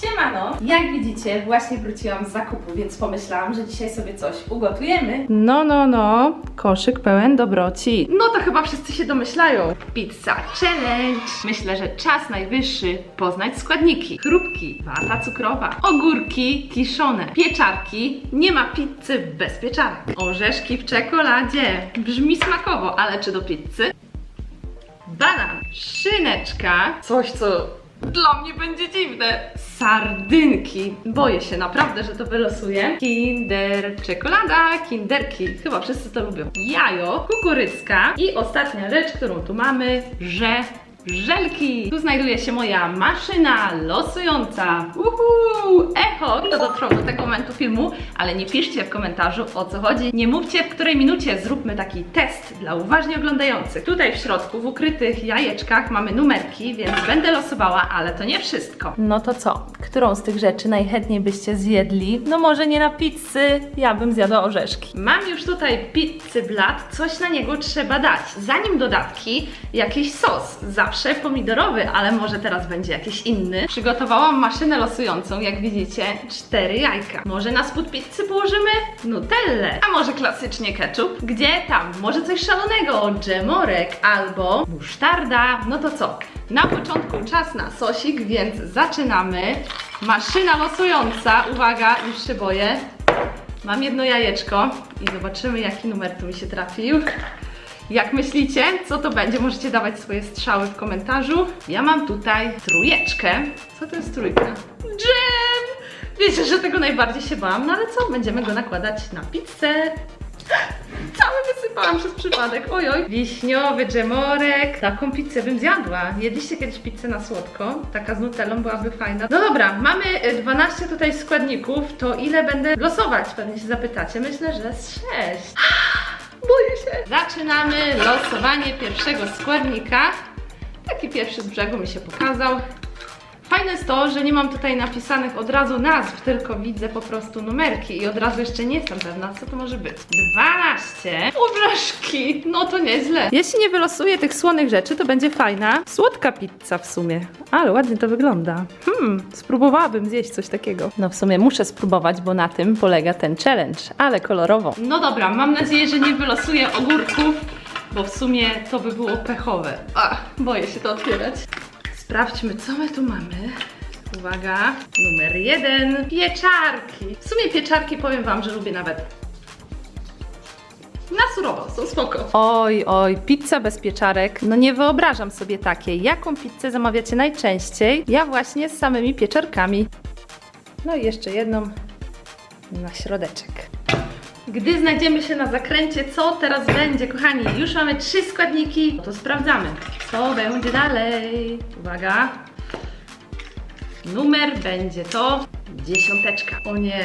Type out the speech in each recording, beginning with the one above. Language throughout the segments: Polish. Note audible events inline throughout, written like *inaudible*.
Siemano! Jak widzicie, właśnie wróciłam z zakupu, więc pomyślałam, że dzisiaj sobie coś ugotujemy. No, no, no, koszyk pełen dobroci. No to chyba wszyscy się domyślają. Pizza challenge! Myślę, że czas najwyższy poznać składniki. Chrupki, wata cukrowa, ogórki kiszone, pieczarki, nie ma pizzy bez pieczarek. Orzeszki w czekoladzie. Brzmi smakowo, ale czy do pizzy? Banan, szyneczka, coś co dla mnie będzie dziwne. Sardynki. Boję się naprawdę, że to wylosuję. Kinder czekolada, kinderki. Chyba wszyscy to lubią. Jajo, kukurycka i ostatnia rzecz, którą tu mamy, że żelki. Tu znajduje się moja maszyna losująca. Uhu! Echo! Kto dotrwał do tego momentu filmu, ale nie piszcie w komentarzu o co chodzi. Nie mówcie w której minucie. Zróbmy taki test dla uważnie oglądających. Tutaj w środku, w ukrytych jajeczkach mamy numerki, więc będę losowała, ale to nie wszystko. No to co? Którą z tych rzeczy najchętniej byście zjedli? No może nie na pizzy, ja bym zjadła orzeszki. Mam już tutaj pizzy blat, coś na niego trzeba dać. Zanim dodatki, jakiś sos. Zawsze pomidorowy, ale może teraz będzie jakiś inny. Przygotowałam maszynę losującą, jak widzicie, cztery jajka. Może na spód pizzy położymy nutellę, a może klasycznie ketchup? Gdzie tam? Może coś szalonego, dżemorek albo musztarda. No to co? Na początku czas na sosik, więc zaczynamy. Maszyna losująca, uwaga, już się boję. Mam jedno jajeczko i zobaczymy, jaki numer tu mi się trafił. Jak myślicie, co to będzie? Możecie dawać swoje strzały w komentarzu. Ja mam tutaj trójeczkę. Co to jest trójka? Dżem! Wiecie, że tego najbardziej się bałam, no ale co? Będziemy go nakładać na pizzę. *gasps* Cały wysypałam przez przypadek. Ojoj. Wiśniowy dżemorek. Taką pizzę bym zjadła. Jedliście kiedyś pizzę na słodko? Taka z nutellą byłaby fajna. No dobra, mamy y, 12 tutaj składników. To ile będę losować? Pewnie się zapytacie. Myślę, że z 6. *gasps* Boję się. Zaczynamy losowanie pierwszego składnika. Taki pierwszy z brzegu mi się pokazał. Fajne jest to, że nie mam tutaj napisanych od razu nazw, tylko widzę po prostu numerki i od razu jeszcze nie jestem pewna, co to może być. 12 orzeszki, no to nieźle. Jeśli nie wylosuję tych słonych rzeczy, to będzie fajna, słodka pizza w sumie. Ale ładnie to wygląda. Hmm, spróbowałabym zjeść coś takiego. No w sumie muszę spróbować, bo na tym polega ten challenge, ale kolorowo. No dobra, mam nadzieję, że nie wylosuję ogórków, bo w sumie to by było pechowe. Ach, boję się to otwierać. Sprawdźmy, co my tu mamy. Uwaga, numer jeden, pieczarki. W sumie pieczarki powiem Wam, że lubię nawet na surowo, są spoko. Oj, oj, pizza bez pieczarek. No nie wyobrażam sobie takiej. Jaką pizzę zamawiacie najczęściej? Ja właśnie z samymi pieczarkami. No i jeszcze jedną na środeczek. Gdy znajdziemy się na zakręcie, co teraz będzie, kochani? Już mamy trzy składniki, to sprawdzamy, co będzie dalej. Uwaga. Numer będzie to dziesiąteczka. O nie.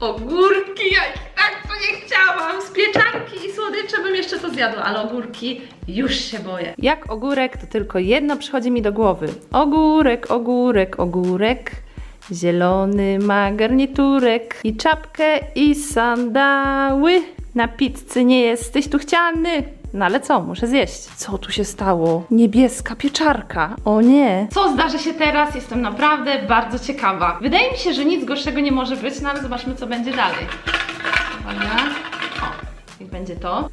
Ogórki, ja tak to nie chciałam. Z pieczarki i słodycze bym jeszcze to zjadła, ale ogórki już się boję. Jak ogórek, to tylko jedno przychodzi mi do głowy. Ogórek, ogórek, ogórek. Zielony ma garniturek i czapkę i sandały. Na pizzy nie jesteś tu chciany. No ale co, muszę zjeść. Co tu się stało? Niebieska pieczarka. O nie. Co zdarzy się teraz? Jestem naprawdę bardzo ciekawa. Wydaje mi się, że nic gorszego nie może być, no ale zobaczmy, co będzie dalej. Uwaga. O, niech będzie to.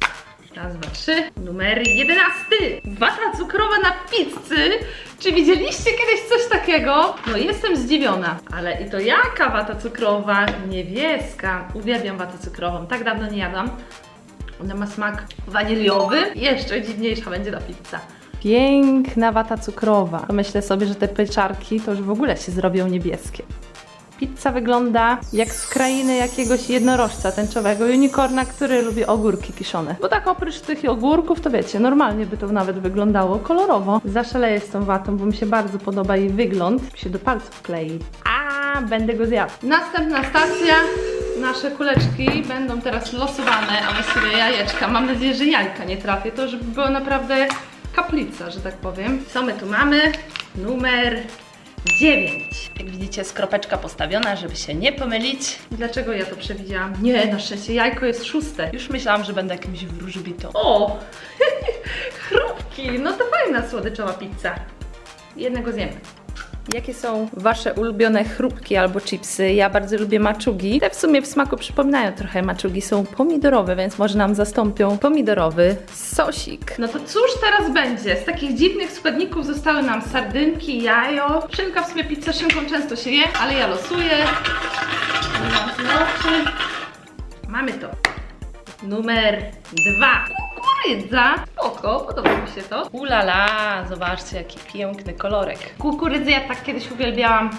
Raz, dwa, trzy. Numer jedenasty. Wata cukrowa na pizzy. Czy widzieliście kiedyś coś takiego? No jestem zdziwiona. Ale i to jaka wata cukrowa? Niebieska. Uwielbiam watę cukrową. Tak dawno nie jadłam. Ona ma smak waniliowy. Jeszcze dziwniejsza będzie ta pizza. Piękna wata cukrowa. Myślę sobie, że te pieczarki to już w ogóle się zrobią niebieskie. Pizza wygląda jak z krainy jakiegoś jednorożca tęczowego, unicorna, który lubi ogórki kiszone. Bo tak oprócz tych ogórków, to wiecie, normalnie by to nawet wyglądało kolorowo. Zaszaleję z tą watą, bo mi się bardzo podoba jej wygląd. Mi się do palców klei. A, będę go zjadł. Następna stacja. Nasze kuleczki będą teraz losowane, a właściwie jajeczka. Mam nadzieję, że jajka nie trafię. To żeby była naprawdę kaplica, że tak powiem. Co my tu mamy? Numer 9. Jak widzicie, skropeczka postawiona, żeby się nie pomylić. Dlaczego ja to przewidziałam? Nie, na szczęście jajko jest szóste. Już myślałam, że będę jakimś wróżbitą. O! *laughs* Chrupki! No to fajna słodyczowa pizza. Jednego zjemy. Jakie są Wasze ulubione chrupki albo chipsy? Ja bardzo lubię maczugi. Te w sumie w smaku przypominają trochę maczugi. Są pomidorowe, więc może nam zastąpią pomidorowy sosik. No to cóż teraz będzie? Z takich dziwnych składników zostały nam sardynki, jajo. Szynka w sumie pizza szynką często się je, ale ja losuję. Mamy to. Numer dwa. Kukurydza. Spoko, podoba mi się to. Ulala, zobaczcie jaki piękny kolorek. Kukurydzę ja tak kiedyś uwielbiałam,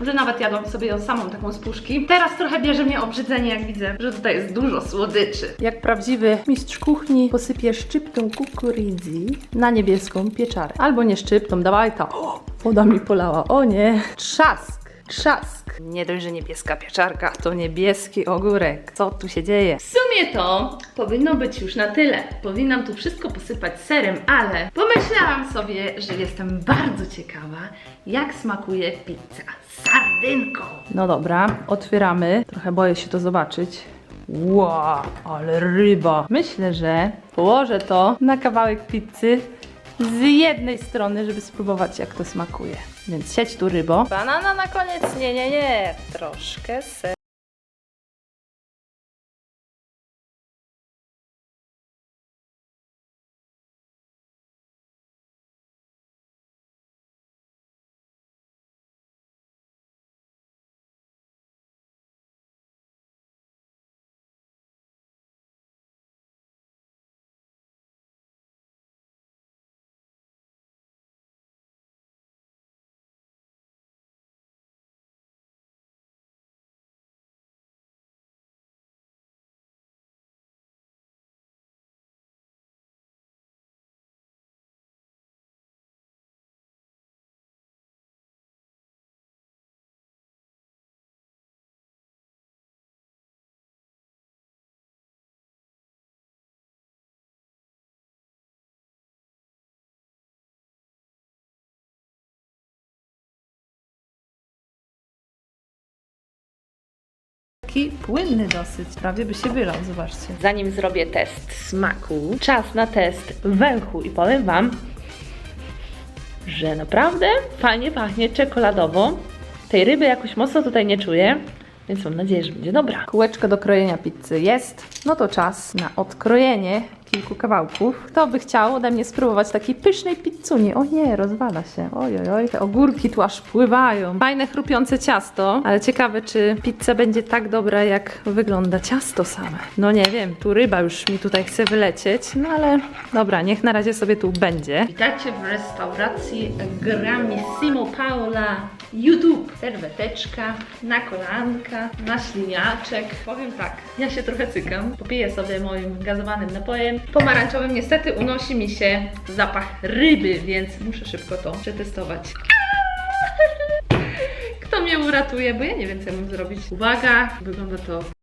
że nawet jadłam sobie ją samą taką z puszki. Teraz trochę bierze mnie obrzydzenie, jak widzę, że tutaj jest dużo słodyczy. Jak prawdziwy mistrz kuchni posypię szczyptą kukurydzy na niebieską pieczarę. Albo nie szczyptą, dawaj to. O, woda mi polała, o nie. Trzask, trzask. Nie dość, że niebieska pieczarka, to niebieski ogórek. Co tu się dzieje? W sumie to powinno być już na tyle. Powinnam tu wszystko posypać serem, ale pomyślałam sobie, że jestem bardzo ciekawa, jak smakuje pizza z sardynką. No dobra, otwieramy. Trochę boję się to zobaczyć. Wow, ale ryba. Myślę, że położę to na kawałek pizzy z jednej strony, żeby spróbować jak to smakuje. Więc siedź tu rybo. Banana na koniec? Nie, nie, nie. Troszkę ser. Taki płynny dosyć, prawie by się wylał, zobaczcie. Zanim zrobię test smaku, czas na test węchu i powiem Wam, że naprawdę fajnie pachnie czekoladowo. Tej ryby jakoś mocno tutaj nie czuję, więc mam nadzieję, że będzie dobra. Kółeczko do krojenia pizzy jest. No to czas na odkrojenie kilku kawałków. Kto by chciał ode mnie spróbować takiej pysznej pizzuni? O nie, rozwala się. Oj, oj, oj. Te ogórki tu aż pływają. Fajne, chrupiące ciasto, ale ciekawe, czy pizza będzie tak dobra, jak wygląda ciasto same. No nie wiem, tu ryba już mi tutaj chce wylecieć, no ale dobra, niech na razie sobie tu będzie. Witajcie w restauracji Gramissimo Paola YouTube. Serweteczka, na kolanka, na śliniaczek. Powiem tak, ja się trochę cykam. Popiję sobie moim gazowanym napojem. Pomarańczowym niestety unosi mi się zapach ryby, więc muszę szybko to przetestować. Kto mnie uratuje, bo ja nie wiem co ja mam zrobić. Uwaga, wygląda to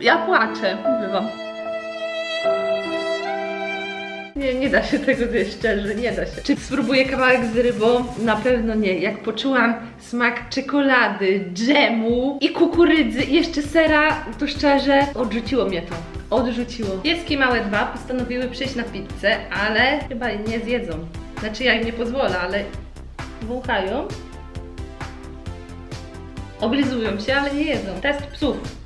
Ja płaczę, mówię. Nie, nie da się tego zjeść szczerze, nie da się. Czy spróbuję kawałek z rybą? Na pewno nie. Jak poczułam smak czekolady, dżemu i kukurydzy i jeszcze sera, to szczerze odrzuciło mnie to. Odrzuciło. Pieski małe dwa postanowiły przyjść na pizzę, ale chyba nie zjedzą. Znaczy ja im nie pozwolę, ale wąchają. Oblizują się, ale nie jedzą. Test psów.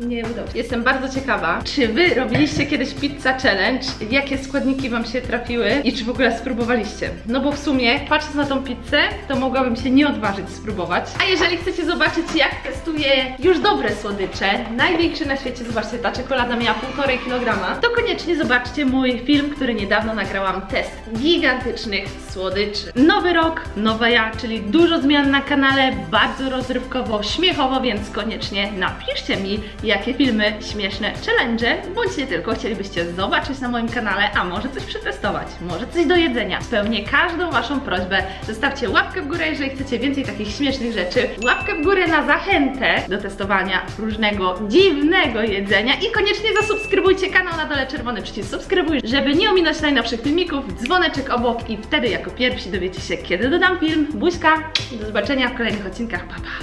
Nie udało. Jestem bardzo ciekawa, czy wy robiliście kiedyś pizza challenge? Jakie składniki wam się trafiły i czy w ogóle spróbowaliście? No bo w sumie, patrząc na tą pizzę, to mogłabym się nie odważyć spróbować. A jeżeli chcecie zobaczyć, jak testuję już dobre słodycze, największy na świecie, zobaczcie, ta czekolada miała 1,5 kg, to koniecznie zobaczcie mój film, który niedawno nagrałam, test gigantycznych słodyczy. Nowy rok, nowa ja, czyli dużo zmian na kanale, bardzo rozrywkowo, śmiechowo, więc koniecznie napiszcie mi, jakie filmy, śmieszne challenge, bądź nie tylko chcielibyście zobaczyć na moim kanale, a może coś przetestować, może coś do jedzenia. Spełnię każdą Waszą prośbę. Zostawcie łapkę w górę, jeżeli chcecie więcej takich śmiesznych rzeczy. Łapkę w górę na zachętę do testowania różnego dziwnego jedzenia i koniecznie zasubskrybujcie kanał na dole czerwony przycisk subskrybuj, żeby nie ominąć najnowszych filmików, dzwoneczek obok i wtedy jako pierwsi dowiecie się, kiedy dodam film. Buźka, do zobaczenia w kolejnych odcinkach, pa pa!